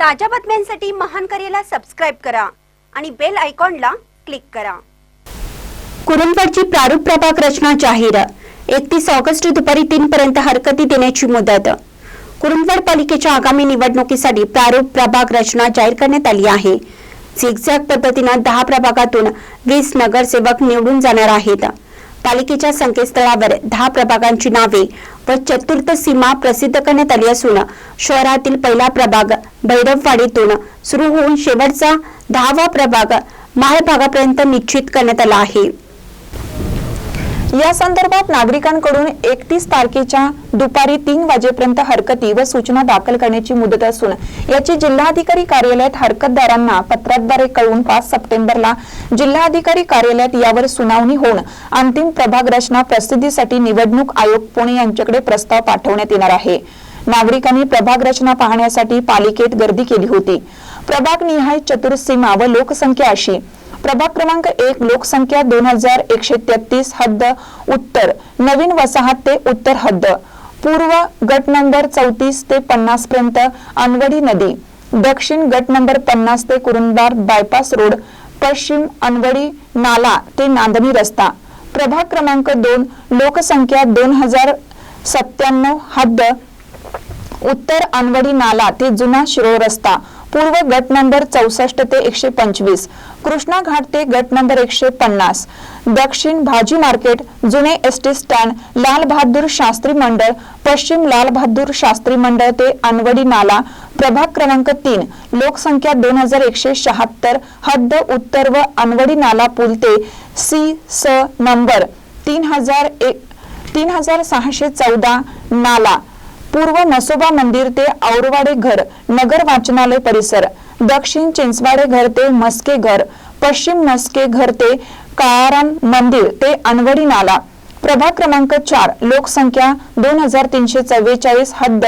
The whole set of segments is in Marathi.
ताज्या बातम्यांसाठी महान करेला सबस्क्राईब करा आणि बेल आयकॉनला क्लिक करा. कुरुंदवाडची प्रारूप प्रभाग रचना जाहीर. एकतीस ऑगस्ट दुपारी तीन पर्यंत हरकती देण्याची मुदत. कुरुंबड पालिकेच्या आगामी निवडणुकीसाठी प्रारूप प्रभाग रचना जाहीर करण्यात आली आहे. झिगझॅग पद्धतीनं दहा प्रभागातून वीस नगरसेवक निवडून जाणार आहेत. पालिकेच्या संकेतस्थळावर दहा प्रभागांची नावे व चतुर्थ सीमा प्रसिद्ध करण्यात आली असून शहरातील पहिला प्रभाग भैरववाडीतून सुरू होऊन शेवटचा दहावा प्रभाग माळ भागापर्यंत निश्चित करण्यात आला आहे. या संदर्भात नागरिकांकडून एकतीस तारखेच्या दुपारी तीन वाजेपर्यंत हरकती व सूचना दाखल करण्याची मुदत असून याची जिल्हाधिकारी कार्यालयात हरकतदारांना पत्राद्वारे कळवून पाच सप्टेंबरला जिल्हाधिकारी कार्यालयात यावर सुनावणी होऊन अंतिम प्रभाग रचना प्रसिद्धीसाठी निवडणूक आयोग पुणे यांच्याकडे प्रस्ताव पाठवण्यात येणार आहे. नागरिकांनी प्रभाग रचना पाहण्यासाठी पालिकेत गर्दी केली होती. प्रभाग निहाय चतुर्सीमा व लोकसंख्या अशी प्रभाग क्रमांक एक लोकसंख्या दोन हजार एकशे तेहतीस हद्द उत्तर. नवीन वसाहत ते उत्तर हद्द. पूर्व गट नंबर चौतीस ते पन्नास पर्यंत अनवडी नदी. दक्षिण गट नंबर पन्नास ते कुरुंदवाड बायपास रोड. पश्चिम अनवडी नाला ते नांदणी रस्ता. प्रभाग क्रमांक दोन लोकसंख्या दोन हजार सत्त्याण्णव हद्द. उत्तर अनवडी नाला ते जुना शिरोळ रस्ता. पूर्व गट नंबर चौसष्ट ते एकशे पंचवीस कृष्णा घाट ते गट नंबर एकशे पन्नास दक्षिण भाजी मार्केट जुने S T stand Lal Bahadur Shastri मंडळ पश्चिम लाल बहादूर शास्त्री मंडळ ते अनवडी नाला प्रभाग क्रमांक तीन लोकसंख्या दोन हजार एकशे शहात्तर हद्द उत्तर व अनवडी नाला पूल ते सी स नंबर तीन हजार एक तीन हजार सहाशे चौदा नाला. पूर्व नसोबा मंदिर ते औरवाडे घर नगर वाचनालय परिसर दक्षिण चिंचवाडे घर ते मस्के घर पश्चिम मस्के घर ते काळाराम मंदिर ते अनवडी नाला. प्रभाग क्रमांक चार लोकसंख्या दोन हजार तीनशे चव्वेचाळीस हद्द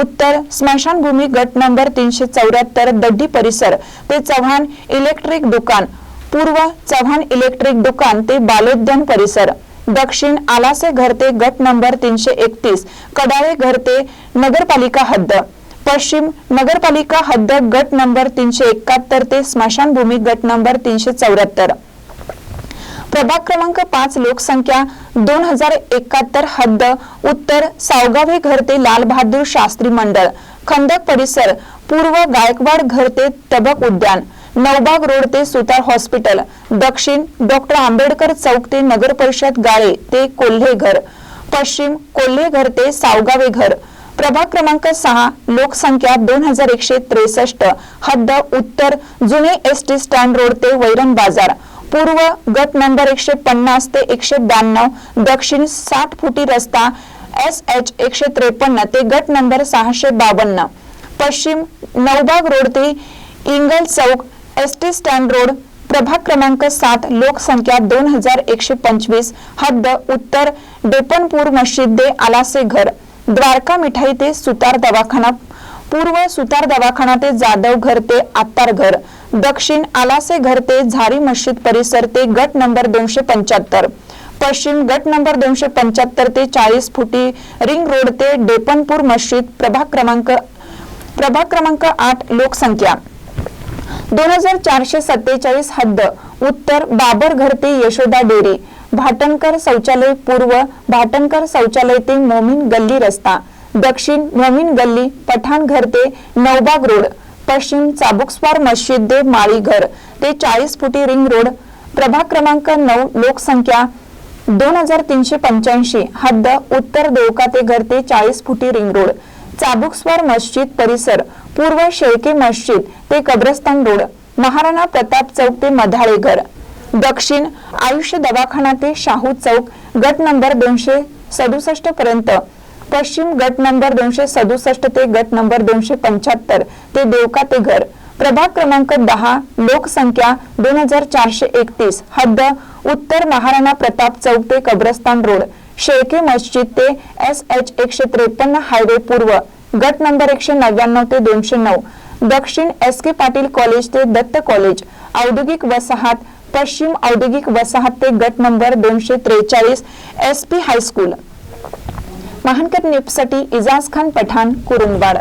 उत्तर स्मशानभूमी गट नंबर तीनशे चौऱ्याहत्तर दड्डी परिसर ते चव्हाण इलेक्ट्रिक दुकान पूर्व चव्हाण इलेक्ट्रिक दुकान ते बालोद्यान परिसर. दक्षिण आलासे घरते गट नंबर तीनशे एकतीस कडाळे घरते नगरपालिका हद्द. पश्चिम नगरपालिका हद्द गट नंबर तीनशे एकाहत्तर ते स्मशानभूमी गट नंबर तीनशे चौऱ्याहत्तर. प्रभाग क्रमांक पाच लोकसंख्या दोन हजार एकाहत्तर हद्द उत्तर सावगावे घर ते शास्त्री मंडळ. खंदक परिसर पूर्व गायकवाड घर ते तबक उद्यान. नवबाग रोड ते सुतार हॉस्पिटल दक्षिण डॉक्टर आंबेडकर चौक ते नगर परिषद गाळे ते कोल्हे घर पश्चिम कोल्हे घर ते सावगावे घर. प्रभाग क्रमांक सहा लोकसंख्या दोन हजार एकशे त्रेसष्ट हद्द उत्तर जुने एस टी स्टँड रोड ते वैरण बाजार. पूर्व गट नंबर एकशे पन्नास ते एकशे ब्याण्णव दक्षिण साठ फुटी रस्ता एस एच एकशे त्रेपन्न ते गट नंबर सहाशे बावन्न. पश्चिम नवबाग रोड ते इंगल चौक एस टी स्टँड रोड प्रभाग क्रमांक सात लोकसंख्या दोन हजार एकशे पंचवीस हद्द उत्तर डेपनपूर मस्जिद दे आलासे घर द्वारका मिठाई ते सुतार दवाखाना पूर्व सुतार दवाखाना ते जाधव घर ते आत्तार घर दक्षिण आलासे घर ते झारी मस्जिद परिसर ते गट नंबर दोनशे पंच्याहत्तर पश्चिम गट नंबर दोनशे पंच्याहत्तर ते चाळीस फुटी रिंग रोड ते डेपनपूर मस्जिद प्रभाग क्रमांक प्रभाग क्रमांक आठ लोकसंख्या. दोन हजार चारशे सत्तेचाळीस हद्द उत्तर बाबर घरते यशोदा डेरी भाटणकर शौचालय पूर्व भाटणकर शौचालय ते मोमीन गल्ली रस्ता दक्षिण मोमीन गल्ली पठाण घर ते नवबाग रोड पश्चिम चाबुकस्वार मस्जिद दे माळी घर ते चाळीस फुटी रिंग रोड प्रभाग क्रमांक नऊ लोकसंख्या दोन हजार तीनशे पंच्याऐंशी हद्द उत्तर देवका ते घर ते चाळीस फुटी रिंग रोड चाबुकस्वार मस्जिद परिसर पूर्व शेळके मस्जिद ते कब्रस्तान रोड महाराणा प्रताप चौक ते मधाळे घर दक्षिण आयुष्य दवाखाना ते शाहू चौक गट नंबर दोनशे सदुसष्ट पर्यंत पश्चिम गट नंबर दोनशे सदुसष्ट ते गट नंबर दोनशे पंच्याहत्तर ते देवका ते घर. प्रभाग क्रमांक दहा लोकसंख्या दोन हजार चारशे एकतीस हद्द उत्तर महाराणा प्रताप चौक ते कब्रस्तान रोड शेळके मस्जिद ते एस एच एकशे त्रेपन्न हायवे पूर्व गट नंबर एकशे नव्याण्णव ते दोनशे नऊ. दक्षिण एस के पाटील कॉलेज ते दत्त कॉलेज. औद्योगिक वसाहत पश्चिम औद्योगिक वसाहत ते गट नंबर दोनशे त्रेचाळीस एस पी हायस्कूल. महानकर न्यूजसाठी इजाज खान पठाण कुरुंदवाड.